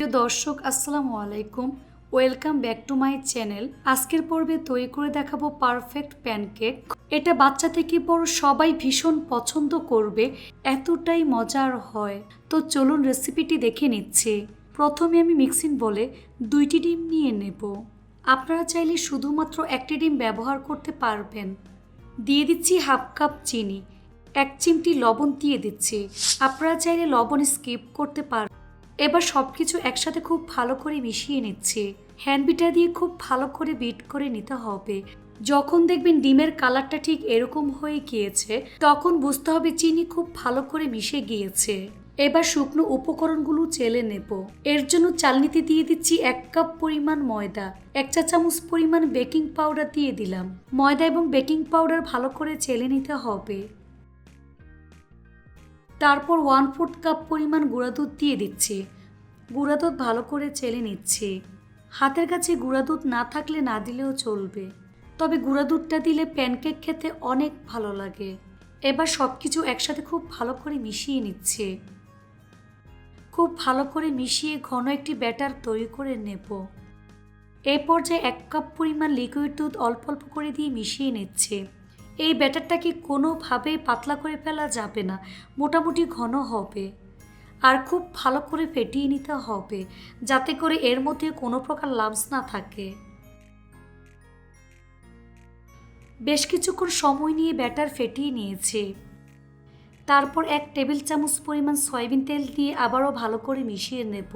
প্রিয় দর্শক, আসসালামু আলাইকুম। Welcome back to my channel আজকের পর্বে তৈরি করে দেখাবো পারফেক্ট প্যানকেক এটা বাচ্চা থেকে বড় সবাই ভীষণ পছন্দ করবে, এতটাই মজার হয়। তো চলুন রেসিপিটি দেখে নিচ্ছি। প্রথমে আমি মিক্সিং বলে দুইটি ডিম নিয়ে নেব। আপনারা চাইলে শুধুমাত্র একটি ডিম ব্যবহার করতে পারবেন। দিয়ে দিচ্ছি হাফ কাপ চিনি। এক চিমটি লবণ দিয়ে দিচ্ছি। আপনারা চাইলে লবণ স্কিপ করতে পারেন এবার সব কিছু একসাথে খুব ভালো করে মিশিয়ে নিচ্ছি। হ্যান্ড বিটার দিয়ে খুব ভালো করে বিট করে নিতে হবে। যখন দেখবেন ডিমের কালারটা ঠিক এরকম হয়ে গিয়েছে, তখন বুঝতে হবে চিনি খুব ভালো করে মিশে গিয়েছে। এবার শুকনো উপকরণগুলো চেলে নেব। এর জন্য চালনিতে দিয়ে দিচ্ছি এক কাপ পরিমাণ ময়দা, এক চা চামচ পরিমাণ বেকিং পাউডার দিয়ে দিলাম। ময়দা এবং বেকিং পাউডার ভালো করে চেলে নিতে হবে। তারপর ওয়ান ফোর্থ কাপ পরিমাণ গুঁড়া দুধ দিয়ে দিচ্ছে। গুঁড়া দুধ ভালো করে চেলে নিচ্ছে। হাতের কাছে গুঁড়া দুধ না থাকলে না দিলেও চলবে। তবে গুঁড়া দুধটা দিলে প্যানকেক খেতে অনেক ভালো লাগে। এবার সব কিছু একসাথে খুব ভালো করে মিশিয়ে নিচ্ছে। খুব ভালো করে মিশিয়ে ঘন একটি ব্যাটার তৈরি করে নেব। এই পর্যায়ে এক কাপ পরিমাণ লিকুইড দুধ অল্প অল্প করে দিয়ে মিশিয়ে নিচ্ছে। এই ব্যাটারটাকে কোনোভাবেই পাতলা করে ফেলা যাবে না, মোটামুটি ঘন হবে। আর খুব ভালো করে ফেটিয়ে নিতে হবে, যাতে করে এর মধ্যে কোনো প্রকার লামস না থাকে। বেশ কিছুক্ষণ সময় নিয়ে ব্যাটার ফেটিয়ে নিয়েছে। তারপর এক টেবিল চামচ পরিমাণ সয়াবিন তেল দিয়ে আবারও ভালো করে মিশিয়ে নেব।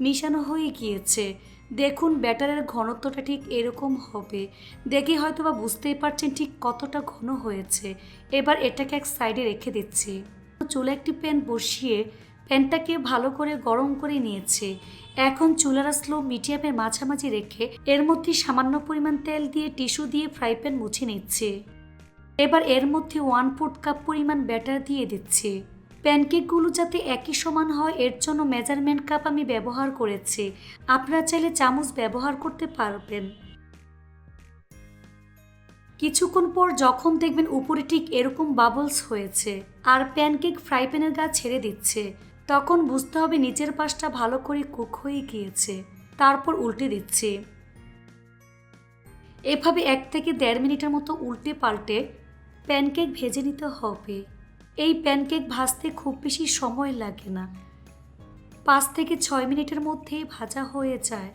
মিশানো হয়ে গিয়েছে। দেখুন ব্যাটারের ঘনত্বটা ঠিক এরকম হবে। দেখে হয়তো বা বুঝতেই পারছেন ঠিক কতটা ঘন হয়েছে। এবার এটাকে এক সাইডে রেখে দিচ্ছি। চুলে একটি প্যান বসিয়ে প্যানটাকে ভালো করে গরম করে নিয়েছে। এখন চুলার স্লো মিডিয়ামের মাঝামাঝি রেখে এর মধ্যে সামান্য পরিমাণ তেল দিয়ে টিস্যু দিয়ে ফ্রাই প্যান মুছে নিচ্ছে। এবার এর মধ্যে ওয়ান ফোর্থ কাপ পরিমাণ ব্যাটার দিয়ে দিচ্ছে। প্যানকেকগুলো যাতে একই সমান হয়, এর জন্য মেজারমেন্ট কাপ আমি ব্যবহার করেছি। আপনারা চাইলে চামচ ব্যবহার করতে পারবেন। কিছুক্ষণ পর যখন দেখবেন উপরে ঠিক এরকম বাবলস হয়েছে, আর প্যানকেক ফ্রাই প্যানের গা ছেড়ে দিচ্ছে, তখন বুঝতে হবে নিচের পাশটা ভালো করে কুক হয়ে গিয়েছে। তারপর উল্টে দিচ্ছে। এভাবে এক থেকে দেড় মিনিটের মতো উল্টে পাল্টে প্যানকেক ভেজে নিতে হবে। এই প্যানকেক ভাজতে খুব বেশি সময় লাগে না। পাঁচ থেকে ছয় মিনিটের মধ্যেই ভাজা হয়ে যায়।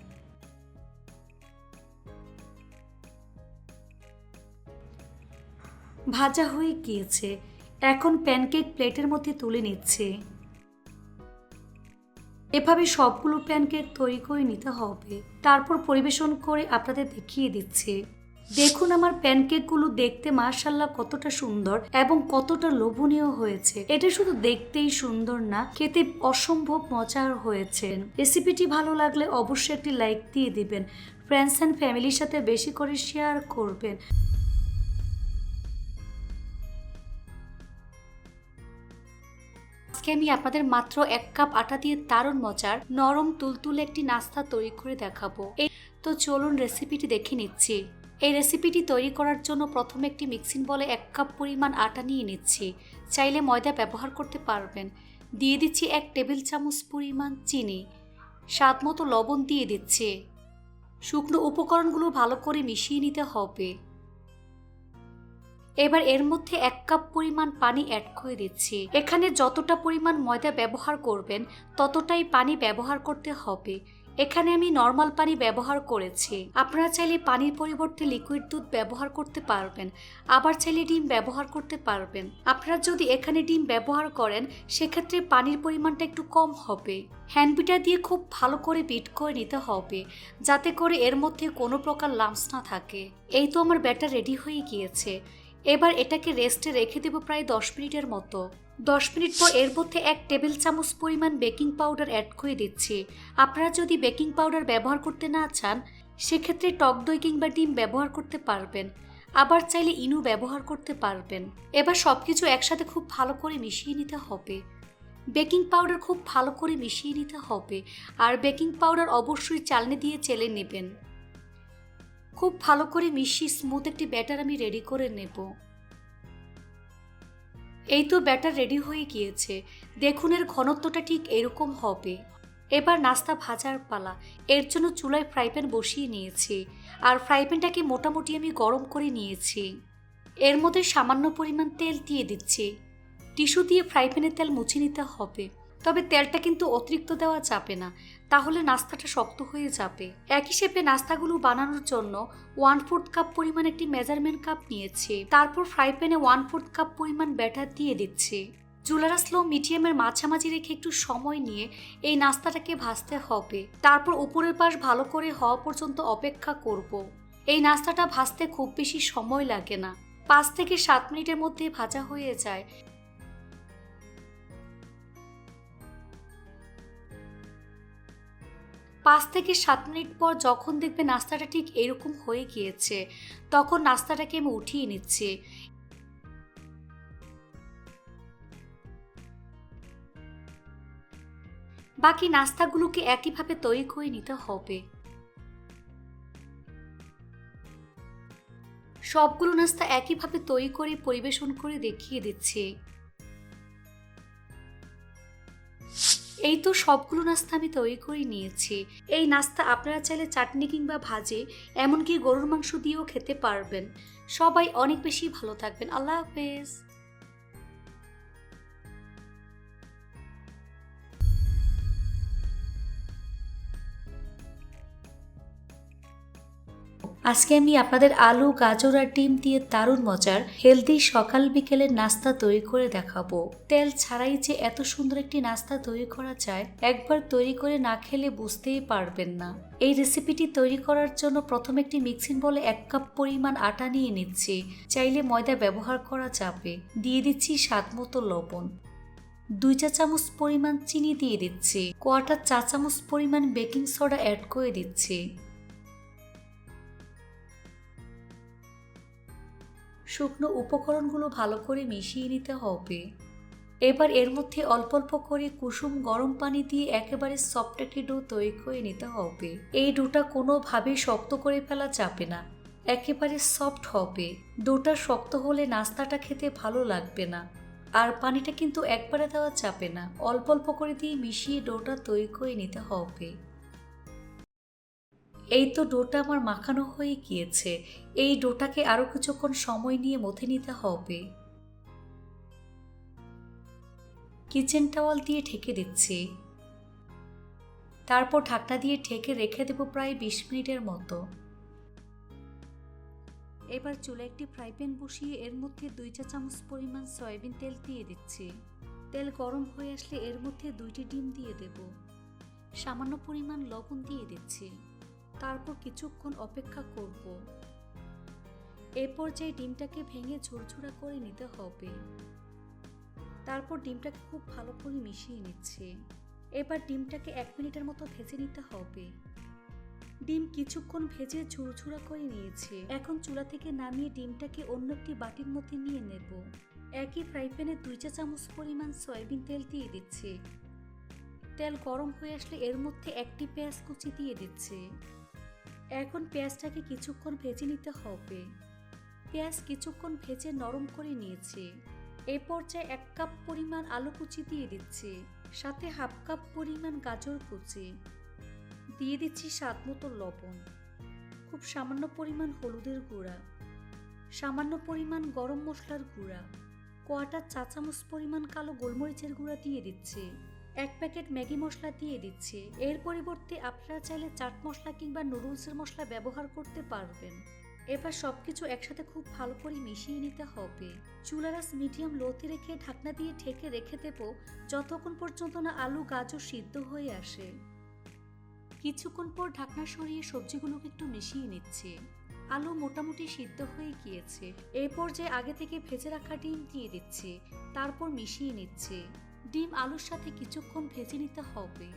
ভাজা হয়ে গিয়েছে। এখন প্যানকেক প্লেটের মধ্যে তুলে নিচ্ছে। এভাবে সবগুলো প্যানকেক তৈরি করে নিতে হবে। তারপর পরিবেশন করে আপনাদের দেখিয়ে দিচ্ছে। দেখুন আমার প্যানকেকগুলো দেখতে মার্শাল্লাহ কতটা সুন্দর এবং কতটা লোভনীয় হয়েছে। এটা শুধু দেখতেই সুন্দর না, খেতে অসম্ভব মজার হয়েছে। রেসিপিটি ভালো লাগলে অবশ্যই একটি লাইক দিয়ে দিবেন। ফ্রেন্ডস অ্যান্ড ফ্যামিলির সাথে বেশি করে শেয়ার করবেন। আজকে আমি আপনাদের মাত্র এক কাপ আটা দিয়ে দারুণ মজার নরম তুলতুলে একটি নাস্তা তৈরি করে দেখাবো। তো চলুন রেসিপিটি দেখে নিচ্ছি। এই রেসিপিটি তৈরি করার জন্য প্রথমে একটি মিক্সিং বলে এক কাপ পরিমাণ আটা নিয়ে নিচ্ছি। চাইলে ময়দা ব্যবহার করতে পারবেন। দিয়ে দিচ্ছি এক টেবিল চামচ পরিমাণ চিনি। স্বাদ মতো লবণ দিয়ে দিচ্ছে। শুকনো উপকরণগুলো ভালো করে মিশিয়ে নিতে হবে। এবার এর মধ্যে এক কাপ পরিমাণ পানি অ্যাড করে দিচ্ছি। এখানে যতটা পরিমাণ ময়দা ব্যবহার করবেন, ততটাই পানি ব্যবহার করতে হবে। এখানে আমি নর্মাল পানি ব্যবহার করেছি। আপনারা চাইলে পানির পরিবর্তে লিকুইড দুধ ব্যবহার করতে পারবেন। আবার চাইলে ডিম ব্যবহার করতে পারবেন। আপনারা যদি এখানে ডিম ব্যবহার করেন, সেক্ষেত্রে পানির পরিমাণটা একটু কম হবে। হ্যান্ড বিটার দিয়ে খুব ভালো করে বিট করে নিতে হবে, যাতে করে এর মধ্যে কোনো প্রকার লামস না থাকে। এই তো আমার ব্যাটার রেডি হয়ে গিয়েছে। এবার এটাকে রেস্টে রেখে দেবো প্রায় দশ মিনিটের মতো। দশ মিনিট পর এর মধ্যে এক টেবিল চামচ পরিমাণ বেকিং পাউডার অ্যাড করে দিচ্ছি। আপনারা যদি বেকিং পাউডার ব্যবহার করতে না চান, সেক্ষেত্রে টক দই কিংবা ডিম ব্যবহার করতে পারবেন। আবার চাইলে ইনু ব্যবহার করতে পারবেন। এবার সব কিছু একসাথে খুব ভালো করে মিশিয়ে নিতে হবে। বেকিং পাউডার খুব ভালো করে মিশিয়ে নিতে হবে। আর বেকিং পাউডার অবশ্যই চালনি দিয়ে চেলে নেবেন। খুব ভালো করে মিশিয়ে স্মুথ একটি ব্যাটার আমি রেডি করে নেব। এই তো ব্যাটার রেডি হয়ে গিয়েছে। দেখুন এর ঘনত্বটা ঠিক এরকম হবে। এবার নাস্তা ভাজার পালা। এর জন্য চুলায় ফ্রাই প্যান বসিয়ে নিয়েছি। আর ফ্রাই প্যানটাকে মোটামুটি আমি গরম করে নিয়েছি। এর মধ্যে সামান্য পরিমাণ তেল দিয়ে দিচ্ছি। টিস্যু দিয়ে ফ্রাই প্যানের তেল মুছে নিতে হবে। তবে তেলটা কিন্তু অতিরিক্ত দেওয়া যাবে না। তাহলে নাস্তাটা শক্ত হয়ে যাবে। একই শেপে নাস্তাগুলো বানানোর জন্য ওয়ান ফোর্থ কাপ পরিমাণ একটি মেজারমেন্ট কাপ নিয়েছি। তারপর ফ্রাই প্যানে ওয়ান ফোর্থ কাপ পরিমাণ ব্যাটার দিয়ে দিচ্ছি। চুলারা স্লো মিডিয়ামের মাঝামাঝি রেখে একটু সময় নিয়ে এই নাস্তাটাকে ভাজতে হবে। তারপর উপরের পাশ ভালো করে হওয়া পর্যন্ত অপেক্ষা করব। এই নাস্তাটা ভাজতে খুব বেশি সময় লাগে না। পাঁচ থেকে সাত মিনিটের মধ্যে ভাজা হয়ে যায়। পাঁচ থেকে সাত মিনিট পর যখন দেখবে নাস্তাটা ঠিক এরকম হয়ে গিয়েছে, তখন নাস্তাটাকে আমি উঠিয়ে নিচ্ছি। বাকি নাস্তাগুলোকে একইভাবে তৈরি করে নিতে হবে। সবগুলো নাস্তা একইভাবে তৈরি করে পরিবেশন করে দেখিয়ে দিচ্ছি। এই তো সবগুলো নাস্তা আমি তৈরি করে নিয়েছি। এই নাস্তা আপনারা চাইলে চাটনি কিংবা ভাজে, এমনকি গরুর মাংস দিয়েও খেতে পারবেন। সবাই অনেক বেশি ভালো থাকবেন। আল্লাহ হাফেজ। আজকে আমি আপনাদের আলু, গাজর আর ডিম দিয়ে দারুণ মজার হেলদি সকাল বিকেলের নাস্তা তৈরি করে দেখাবো। তেল ছাড়াই যে এত সুন্দর একটি নাস্তা তৈরি করা যায়, একবার তৈরি করে না খেলে বুঝতেই পারবেন না। এই রেসিপিটি তৈরি করার জন্য প্রথমে একটি মিক্সিং বলে এক কাপ পরিমাণ আটা নিয়ে নিচ্ছি। চাইলে ময়দা ব্যবহার করা যাবে। দিয়ে দিচ্ছি স্বাদ মতো লবণ। দুই চা চামচ পরিমাণ চিনি দিয়ে দিচ্ছি। কোয়াটার চা চামচ পরিমাণ বেকিং সোডা অ্যাড করে দিচ্ছি। শুকনো উপকরণগুলো ভালো করে মিশিয়ে নিতে হবে। এবার এর মধ্যে অল্প অল্প করে কুসুম গরম পানি দিয়ে একেবারে সফট একটি ডো তৈরি করে নিতে হবে। এই ডোটা কোনোভাবেই শক্ত করে ফেলা যাবে না। একেবারে সফট হবে। ডোটা শক্ত হলে নাস্তাটা খেতে ভালো লাগবে না। আর পানিটা কিন্তু একবারে দেওয়া যাবে না। অল্প অল্প করে দিয়ে মিশিয়ে ডোটা তৈরি করে নিতে হবে। এই তো ডোটা আমার মাখানো হয়ে গিয়েছে। এই ডোটাকে আরও কিছুক্ষণ সময় নিয়ে মথে নিতে হবে। কিচেন টাওয়াল দিয়ে ঢেকে দিচ্ছি। তারপর ঢাকনা দিয়ে ঢেকে রেখে দেব প্রায় বিশ মিনিটের মতো। এবার চুলে একটি ফ্রাই প্যান বসিয়ে এর মধ্যে দুই চা চামচ পরিমাণ সয়াবিন তেল দিয়ে দিচ্ছি। তেল গরম হয়ে আসলে এর মধ্যে দুইটি ডিম দিয়ে দেব। সামান্য পরিমাণ লবণ দিয়ে দিচ্ছি। তারপর কিছুক্ষণ অপেক্ষা করব। এ পর্যায়ে ডিমটাকে ভেঙে ঝুরঝুরা করে নিতে হবে। তারপর ডিমটাকে খুব ভালো করে মিশিয়ে নিচ্ছে। এবার ডিমটাকে এক মিনিটের মতো ভেজে নিতে হবে। ডিম কিছুক্ষণ ভেজে ঝুরঝুরা করে নিয়েছে। এখন চুলা থেকে নামিয়ে ডিমটাকে অন্য একটি বাটির মধ্যে নিয়ে নেব। একই ফ্রাই প্যানে দুই চা চামচ পরিমাণ সয়াবিন তেল দিয়ে দিচ্ছে। তেল গরম হয়ে আসলে এর মধ্যে একটি পেঁয়াজ কুচি দিয়ে দিচ্ছে। এখন পেঁয়াজটাকে কিছুক্ষণ ভেজে নিতে হবে। পেঁয়াজ কিছুক্ষণ ভেজে নরম করে নিয়েছে। এ পর্যায়ে এক কাপ পরিমাণ আলু কুচি দিয়ে দিচ্ছে, সাথে হাফ কাপ পরিমাণ গাজর কুচি। দিয়ে দিচ্ছি স্বাদ মতো লবণ। খুব সামান্য পরিমাণ হলুদের গুঁড়া। সামান্য পরিমাণ গরম মশলার গুঁড়া। কোয়াটার চা চামচ পরিমাণ কালো গোলমরিচের গুঁড়া দিয়ে দিচ্ছে। এক প্যাকেট ম্যাগি মশলা দিয়ে দিচ্ছে। এর পরিবর্তে আপনারা চাইলে চাট মশলা কিংবা নুডলসের মশলা ব্যবহার করতে পারবেন। এবার সব কিছু একসাথে খুব ভালো করে মিশিয়ে নিতে হবে। চুলারাস মিডিয়াম লোতে রেখে ঢাকনা দিয়ে ঢেকে রেখে দেব, যতক্ষণ পর্যন্ত না আলু, গাজর সিদ্ধ হয়ে আসে। কিছুক্ষণ পর ঢাকনা সরিয়ে সবজিগুলোকে একটু মিশিয়ে নিচ্ছে। আলু মোটামুটি সিদ্ধ হয়ে গিয়েছে। এই পর্যায়ে আগে থেকে ভেজে রাখা ডিম দিয়ে দিচ্ছে। তারপর মিশিয়ে নিচ্ছে। ডিম আলুর সাথে কিছুক্ষণ ভেজে নিতে হবে।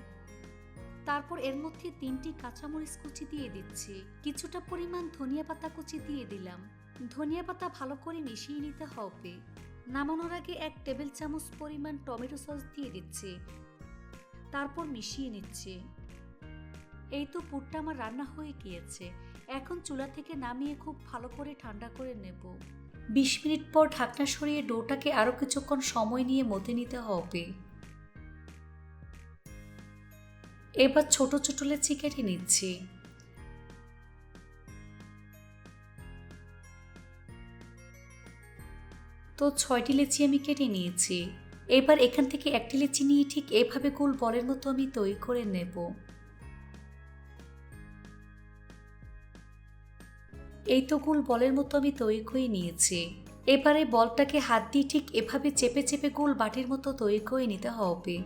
তারপর এর মধ্যে তিনটি কাঁচামরিচ কুচি দিয়ে দিচ্ছি। কিছুটা পরিমাণ ধনিয়া পাতা কুচি দিয়ে দিলাম। ধনিয়া পাতা ভালো করে মিশিয়ে নিতে হবে। নামানোর আগে এক টেবিল চামচ পরিমাণ টমেটো সস দিয়ে দিচ্ছি। তারপর মিশিয়ে নিচ্ছে। এই তো পুরটা আমার রান্না হয়ে গিয়েছে। এখন চুলা থেকে নামিয়ে খুব ভালো করে ঠান্ডা করে নেব। বিশ মিনিট পর ঢাকনা সরিয়ে ডোটাকে আরও কিছুক্ষণ সময় নিয়ে মতে নিতে হবে। এবার ছোট ছোট লেচি কেটে নিচ্ছি। তো ছয়টি লেচি আমি কেটে নিয়েছি। এবার এখান থেকে একটি লেচি নিয়ে ঠিক এভাবে গোল বলের মতো আমি তৈরি করে নেব। এই তো গোল বলের মতো আমি তৈরি করে নিয়েছি। এবারে বলটাকে হাত দিয়ে ঠিক এভাবে চেপে চেপে গোল বাটির মতো তৈরি করে নিতে হবে।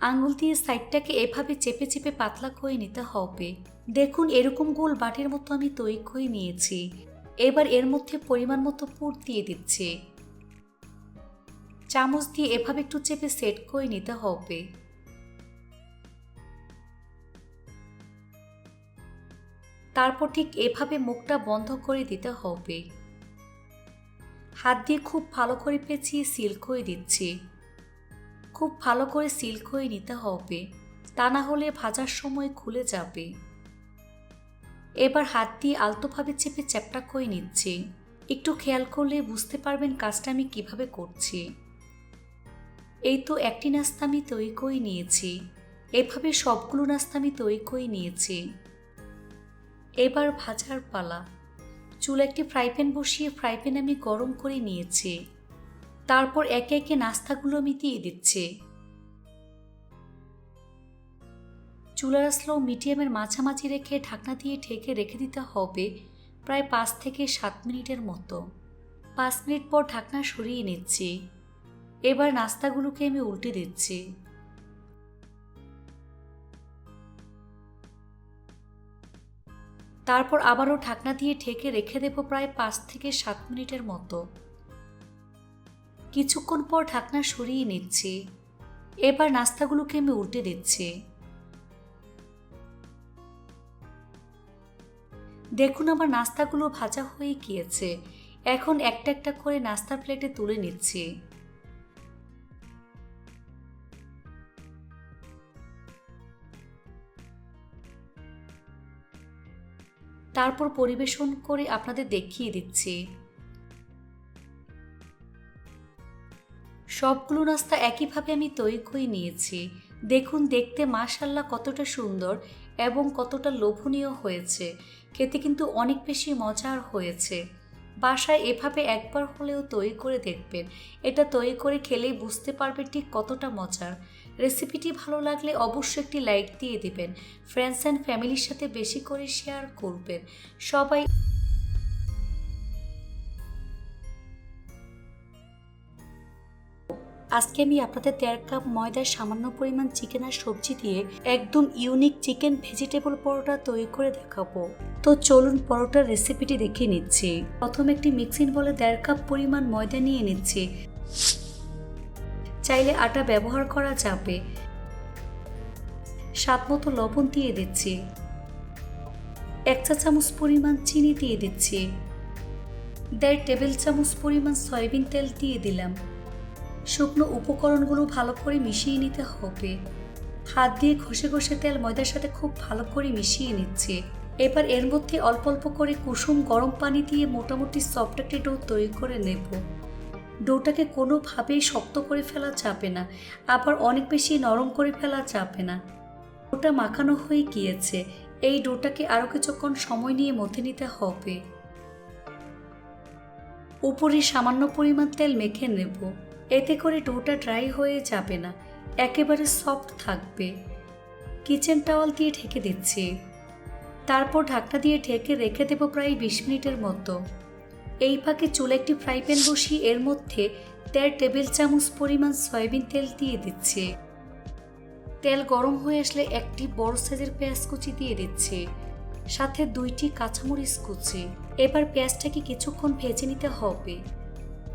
আঙুল দিয়ে সাইডটাকে এভাবে চেপে চেপে পাতলা করে নিতে হবে। দেখুন, এরকম গোল বাটির মতো আমি তৈরি করে নিয়েছি। এবার এর মধ্যে পরিমাণ মতো পুর দিয়ে দিচ্ছি। চামচ দিয়ে এভাবে একটু চেপে সেট করে নিতে হবে। তারপর ঠিক এভাবে মুখটা বন্ধ করে দিতে হবে। হাত দিয়ে খুব ভালো করে পেঁচিয়ে সিল করে দিচ্ছি। খুব ভালো করে সিল করে নিতে হবে। তা না হলে ভাজার সময় খুলে যাবে। এবার হাত দিয়ে আলতোভাবে চেপে চ্যাপটা করে নিচ্ছি। একটু খেয়াল করলে বুঝতে পারবেন কাজটা আমি কীভাবে করছি। এই তো একটি নাস্তা আমি তৈরি করে নিয়েছি। এভাবে সবগুলো নাস্তা আমি তৈরি করে নিয়েছি। এবার ভাজার পালা। চুল একটি ফ্রাই প্যান বসিয়ে ফ্রাই প্যান আমি গরম করে নিয়েছি। তারপর একে একে নাস্তাগুলো আমি দিয়ে দিচ্ছি। চুলার স্লো মিডিয়ামের মাঝামাঝি রেখে ঢাকনা দিয়ে ঢেকে রেখে দিতে হবে প্রায় পাঁচ থেকে সাত মিনিটের মতো। পাঁচ মিনিট পর ঢাকনা সরিয়ে নিচ্ছি। এবার নাস্তাগুলোকে আমি উল্টে দিচ্ছি। তারপর আবারও ঢাকনা দিয়ে ঢেকে রেখে দেব প্রায় পাঁচ থেকে সাত মিনিটের মতো। কিছুক্ষণ পর ঢাকনা সরিয়ে নিচ্ছি। এবার নাস্তাগুলোকে আমি উল্টে দিচ্ছি। দেখুন আমার নাস্তাগুলো ভাজা হয়ে গিয়েছে। এখন একটা একটা করে নাস্তার প্লেটে তুলে নিচ্ছি। তারপর পরিবেশন করে আপনাদের দেখিয়ে দিচ্ছি। সবগুলো নাস্তা একইভাবে আমি তৈরি করে নিয়েছি। দেখুন, দেখতে মাশাল্লাহ কতটা সুন্দর এবং কতটা লোভনীয় হয়েছে। খেতে কিন্তু অনেক বেশি মজার হয়েছে। বাসায় এভাবে একবার হলেও তৈরি করে দেখবেন। এটা তৈরি করে খেলেই বুঝতে পারবেন ঠিক কতটা মজার। রেসিপিটি ভালো লাগলে অবশ্যই একটি লাইক দিয়ে দিবেন। ফ্রেন্ডস অ্যান্ড ফ্যামিলির সাথে বেশি করে শেয়ার করবেন। সবাই আজকে আমি আপনাদের দেড় কাপ ময়দার সামান্য পরিমাণ চিকেন আর সবজি দিয়ে একদম ইউনিক চিকেন ভেজিটেবল পরোটা তৈরি করে দেখাবো। তো চলুন পরোটার রেসিপিটি দেখে নিচ্ছি। প্রথম একটি মিক্সিং বলে দেড় কাপ পরিমাণ ময়দা নিয়ে নিচ্ছি। চাইলে আটা ব্যবহার করা যাবে। স্বাদ মতো লবণ দিয়ে দিচ্ছি। এক চা চামচ পরিমাণ চিনি দিয়ে দিচ্ছি। দেড় টেবিল চামচ পরিমাণ সয়াবিন তেল দিয়ে দিলাম। শুকনো উপকরণগুলো ভালো করে মিশিয়ে নিতে হবে। হাত দিয়ে ঘষে ঘষে তেল ময়দার সাথে খুব ভালো করে মিশিয়ে নিচ্ছে। এবার এর মধ্যে অল্প অল্প করে কুসুম গরম পানি দিয়ে মোটামুটি সফট একটি ডো তৈরি করে নেব। ডোটাকে কোনোভাবেই শক্ত করে ফেলা যাবে না, আবার অনেক বেশি নরম করে ফেলা যাবে না। ডোটা মাখানো হয়ে গিয়েছে, এই ডোটাকে আরও কিছুক্ষণ সময় নিয়ে মধ্যে নিতে হবে। উপরে সামান্য পরিমাণ তেল মেখে নেব, এতে করে ডোটা ড্রাই হয়ে যাবে না, একেবারে সফট থাকবে। কিচেন টাওয়াল দিয়ে ঢেকে দিচ্ছি। তারপর ঢাকনা দিয়ে ঢেকে রেখে দেবো প্রায় বিশ মিনিটের মতো। এই ফাঁকে চুলে একটি ফ্রাই প্যান বসিয়ে এর মধ্যে দেড় টেবিল চামচ পরিমাণ সয়াবিন তেল দিয়ে দিচ্ছে। তেল গরম হয়ে আসলে একটি বড় সাইজের পেঁয়াজ কুচি দিয়ে দিচ্ছে, সাথে দুইটি কাঁচামরিচ কুচি। এবার পেঁয়াজটাকে কিছুক্ষণ ভেজে নিতে হবে।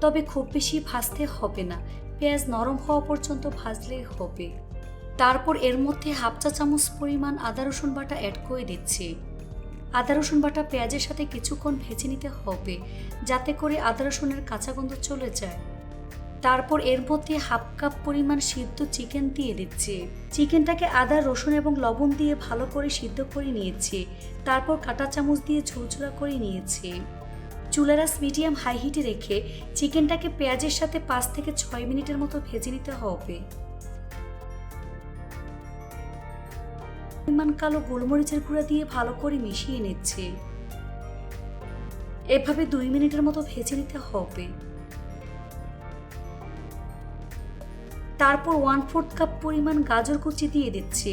তবে খুব বেশি ভাজতে হবে না, পেঁয়াজ নরম হওয়া পর্যন্ত ভাজলেই হবে। তারপর এর মধ্যে হাফ চা চামচ পরিমাণ আদা রসুন বাটা অ্যাড করে দিচ্ছি। আদা, রসুন বাটা পেঁয়াজের সাথে কিছুক্ষণ ভেজে নিতে হবে, যাতে করে আদা, রসুনের কাঁচা গন্ধ চলে যায়। তারপর এর মধ্যে হাফ কাপ পরিমাণ সিদ্ধ চিকেন দিয়ে দিচ্ছি। চিকেনটাকে আদা, রসুন এবং লবণ দিয়ে ভালো করে সিদ্ধ করে নিয়েছি। তারপর কাটা চামচ দিয়ে ঝুরঝুরা করে নিয়েছি। চুলারাস মিডিয়াম হাই হিটে রেখে চিকেনটাকে পেঁয়াজের সাথে পাঁচ থেকে ছয় মিনিটের মতো ভেজে নিতে হবে। পরিমাণ কালো গোলমরিচের গুঁড়া দিয়ে ভালো করে মিশিয়ে নিচ্ছে। এভাবে দুই মিনিটের মতো ভেজে নিতে হবে। তারপর ওয়ান ফোর্থ কাপ পরিমাণ গাজর কুচি দিয়ে দিচ্ছে।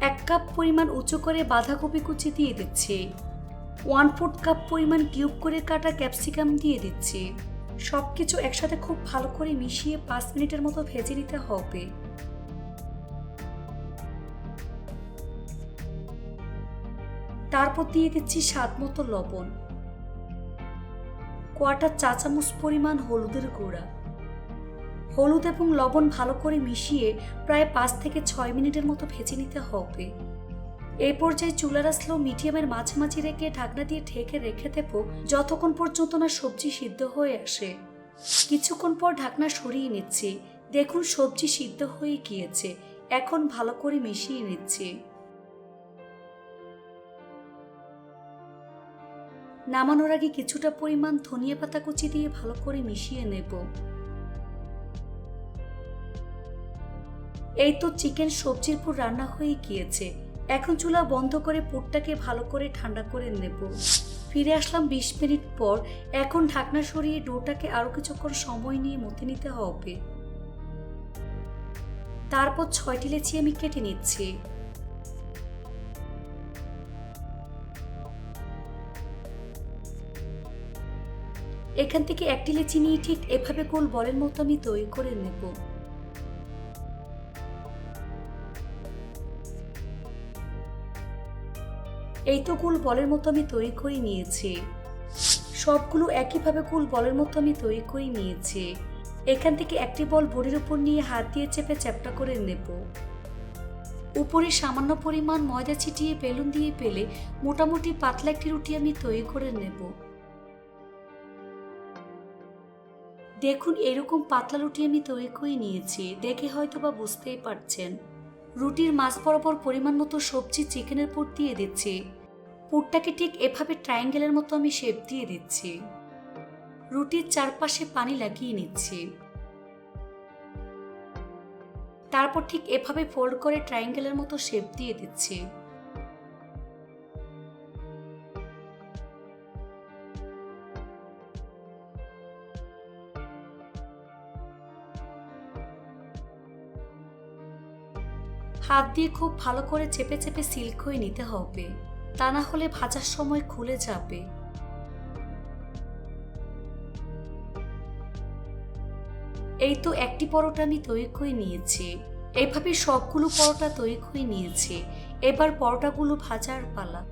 এক কাপ পরিমাণ উঁচু করে বাঁধাকপি কুচি দিয়ে দিচ্ছে। ওয়ান ফোর্থ কাপ পরিমাণ কিউব করে কাটা ক্যাপসিকাম দিয়ে দিচ্ছে। সব কিছু একসাথে খুব ভালো করে মিশিয়ে পাঁচ মিনিটের মতো ভেজে নিতে হবে। তারপর দিয়ে দিচ্ছি স্বাদ মতো লবণ। কোয়াটার চা চামচ পরিমাণ হলুদের গুঁড়া। হলুদ এবং লবণ ভালো করে মিশিয়ে প্রায় পাঁচ থেকে ছয় মিনিটের মতো ভেজে নিতে হবে। এই পর্যায়ে চুলার স্লো মিডিয়ামের মাঝামাঝি রেখে ঢাকনা দিয়ে ঢেকে রেখে দেব যতক্ষণ পর্যন্ত না সবজি সিদ্ধ হয়ে আসে। কিছুক্ষণ পর ঢাকনা সরিয়ে নিচ্ছি। দেখুন সবজি সিদ্ধ হয়ে গিয়েছে। এখন ভালো করে মিশিয়ে নিচ্ছি। নামানোর আগে কিছুটা পরিমাণ ধনিয়া পাতা কুচি দিয়ে ভালো করে মিশিয়ে নেব। এই তো চিকেন সবজির পুর রান্না হয়ে গিয়েছে। এখন চুলা বন্ধ করে পুরটাকে ভালো করে ঠান্ডা করে নেব। ফিরে আসলাম বিশ মিনিট পর। এখন ঢাকনা সরিয়ে ডোটাকে আরও কিছুক্ষণ সময় নিয়ে মতে নিতে হবে। তারপর ছয়টি লেচি আমি কেটে নিচ্ছি। এখান থেকে একটি লেচি নিয়ে ঠিক এভাবে গোল বলের মতো আমি তৈরি করে নেব। এই তো গোল বলের মতো আমি তৈরি করে নিয়েছি। সবগুলো একইভাবে গোল বলের মতো আমি তৈরি করে নিয়েছি। এখান থেকে একটি বল বড়ির উপর নিয়ে হাত দিয়ে চেপে চ্যাপটা করে নেব। উপরে সামান্য পরিমাণ ময়দা ছিটিয়ে বেলুন দিয়ে পেলে মোটামুটি পাতলা একটি রুটি আমি তৈরি করে নেব। দেখুন, এরকম পাতলা রুটি আমি তৈরি করে নিয়েছি। দেখে হয়তো বা বুঝতেই পারছেন। রুটির মাছ বরাবর পরিমাণ মতো সবজি চিকেনের পুর দিয়ে দিচ্ছি। পুরটাকে ঠিক এভাবে ট্রায়াঙ্গেলের মতো আমি শেপ দিয়ে দিচ্ছি। রুটির চারপাশে পানি লাগিয়ে নিচ্ছি। তারপর ঠিক এভাবে ফোল্ড করে ট্রায়াঙ্গেলের মতো শেপ দিয়ে দিচ্ছি। হাত দিয়ে খুব ভালো করে চেপে চেপে সিল্ক হয়ে নিতে হবে। তা না হলে ভাজার সময় খুলে যাবে। এই তো একটি পরোটা আমি তৈরি করে নিয়েছি। এইভাবে সবগুলো পরোটা তৈরি করে নিয়েছি। এবার পরোটাগুলো ভাজার পালা।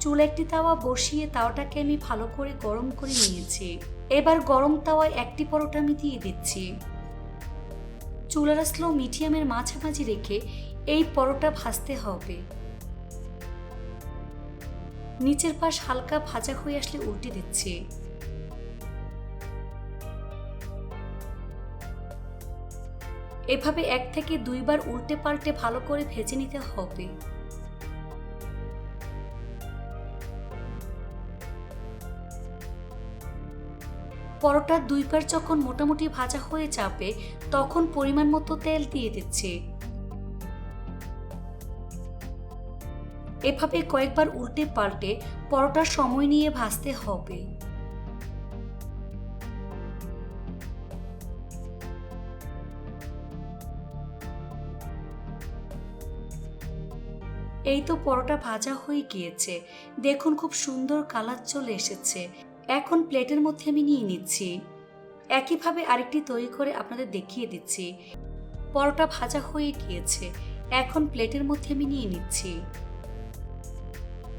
চুল একটি তাওয়া বসিয়ে তাওয়াটাকে আমি ভালো করে গরম করে নিয়েছি। এবার গরম তাওয়ায় একটি পরোটা আমি দিয়ে দিচ্ছি। চুলার স্লো মিডিয়ামের মাঝামাঝি রেখে এই পরোটা ভাজতে হবে। নিচের পাশ হালকা ভাজা হয়ে আসলে উল্টে দিচ্ছে। এভাবে এক থেকে দুইবার উল্টে পাল্টে ভালো করে ভেজে নিতে হবে। পরোটা দুইবার যখন মোটামুটি ভাজা হয়ে যাবে, তখন পরিমাণ মতো তেল দিয়ে দিচ্ছে। এভাবে কয়েকবার উল্টে পাল্টে পরোটার সময় নিয়ে ভাজতে হবে। এই তো পরোটা ভাজা হয়ে গিয়েছে। দেখুন খুব সুন্দর কালার চলে এসেছে। এখন প্লেটের মধ্যে আমি নিয়ে নিচ্ছি। একইভাবে আরেকটি তৈরি করে আপনাদের দেখিয়ে দিচ্ছি। পরোটা ভাজা হয়ে গিয়েছে। এখন প্লেটের মধ্যে আমি নিয়ে নিচ্ছি।